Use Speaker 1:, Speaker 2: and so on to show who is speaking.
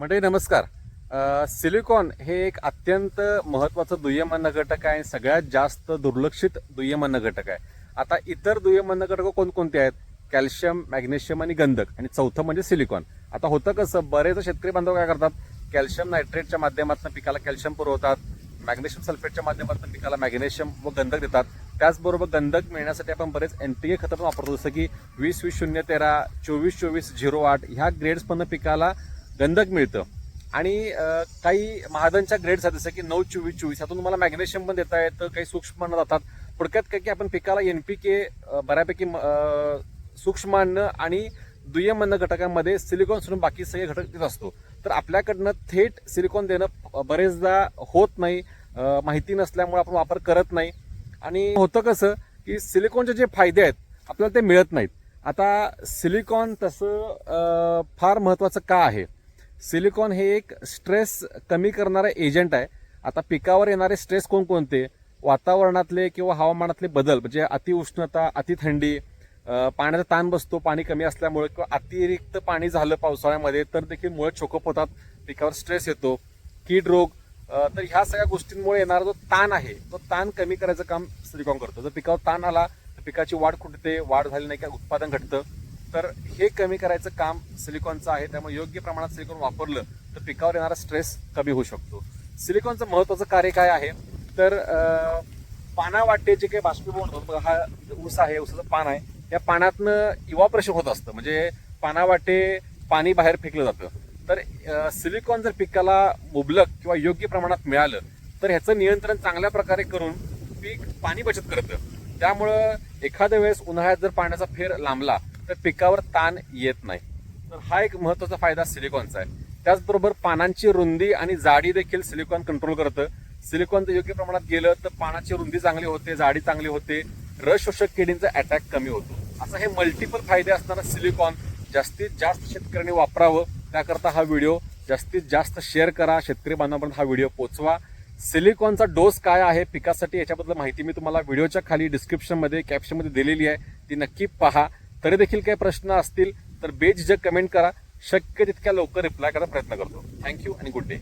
Speaker 1: मंडळी नमस्कार. सिलिकॉन हे एक अत्यंत महत्वाचं दुय्यम अन्न घटक आहे आणि सगळ्यात जास्त दुर्लक्षित दुय्यम अन्न घटक आहे. आता इतर दुय्यम अन्न घटक कोणकोणते आहेत? कॅल्शियम मॅग्नेशियम आणि गंधक. आणि चौथं म्हणजे सिलिकॉन. आता होतं कसं बरेच शेतकरी बांधव काय करतात? कॅल्शियम नायट्रेटच्या माध्यमातून पिकाला कॅल्शियम पुरवतात. मॅग्नेशियम सल्फेटच्या माध्यमातून पिकाला मॅग्नेशियम व गंधक देतात. त्याचबरोबर गंधक मिळण्यासाठी आपण बरेच एनपीए खतं पण वापरतो. जसं की वीस वीस शून्य तेरा चोवीस चोवीस झिरो आठ ह्या ग्रेड्स पण पिकाला गंधक मिळतं. आणि काही महादनच्या ग्रेड्स आहेत जसं की नऊ चोवीस चोवीस यातून तुम्हाला मॅग्नेशियम पण देता येतं काही सूक्ष्म अन्न जातात. थोडक्यात काय की आपण पिकाला एन पी के बऱ्यापैकी सूक्ष्म अन्न आणि दुय्यम अन्न घटकांमध्ये सिलिकॉन सोडून बाकी सगळे घटक देत असतो. तर आपल्याकडनं थेट सिलिकॉन देणं बरेचदा होत नाही. माहिती नसल्यामुळे आपण वापर करत नाही. आणि होतं कसं की सिलिकॉनचे जे फायदे आहेत आपल्याला ते मिळत नाहीत. आता सिलिकॉन तसं फार महत्वाचं का आहे? सिलिकॉन हे एक स्ट्रेस कमी करणारं एजंट आहे. आता पिकावर येणारे स्ट्रेस कोणकोणते? वातावरणातले किंवा हवामानातले बदल म्हणजे अतिउष्णता अतिथंडी थंडी पाण्याचा ताण बसतो पाणी कमी असल्यामुळे किंवा अतिरिक्त पाणी झालं पावसाळ्यामध्ये तर देखील मुळे छोकप होतात पिकावर स्ट्रेस येतो. कीड रोग तर ह्या सगळ्या गोष्टींमुळे येणारा जो ताण आहे तो ताण कमी करायचं काम सिलिकॉन करतो. जर पिकावर ताण आला तर पिकाची वाढ खुटते वाढ झाली नाही का उत्पादन घटतं. तर हे कमी करायचं काम सिलिकॉनचं आहे त्यामुळे योग्य प्रमाणात सिलिकॉन वापरलं तर पिकावर येणारा स्ट्रेस कमी होऊ शकतो. सिलिकॉनचं महत्वाचं कार्य काय आहे? तर पानावाटे जे काही बाष्पीभवन होतं हा ऊस आहे ऊसाचं पान आहे या पानातनं इवाप्रेशन होत असतं. म्हणजे पानावाटे पाणी बाहेर फेकलं जातं. तर सिलिकॉन जर पिकाला मुबलक किंवा योग्य प्रमाणात मिळालं तर ह्याचं नियंत्रण चांगल्या प्रकारे करून पीक पाणी बचत करतं. त्यामुळं एखाद्या वेळेस उन्हाळ्यात जर पाण्याचा फेर लांबला तर पिकावर ताण येत नाही. तर हा एक महत्त्वाचा फायदा सिलिकॉनचा आहे. त्याचबरोबर पानांची रुंदी आणि जाडी देखील सिलिकॉन कंट्रोल करतं. सिलिकॉन जर योग्य प्रमाणात गेलं तर पानाची रुंदी चांगली होते जाडी चांगली होते. रस शोषक किडींचा अटॅक कमी होतो. असं हे मल्टिपल फायदे असताना सिलिकॉन जास्तीत जास्त शेतकऱ्यांनी वापरावं. त्याकरता हा व्हिडिओ जास्तीत जास्त शेअर करा. शेतकरी बांधवांपर्यंत हा व्हिडिओ पोचवा. सिलिकॉनचा डोस काय आहे पिकासाठी याच्याबद्दल माहिती मी तुम्हाला व्हिडिओच्या खाली डिस्क्रिप्शनमध्ये कॅप्शनमध्ये दिलेली आहे. ती नक्की पहा. तरी देखील काही प्रश्न असतील तर बेझिजक कमेंट करा. शक्य तितक्या लवकर रिप्लाय करायचा प्रयत्न करतो. थँक्यू आणि गुड डे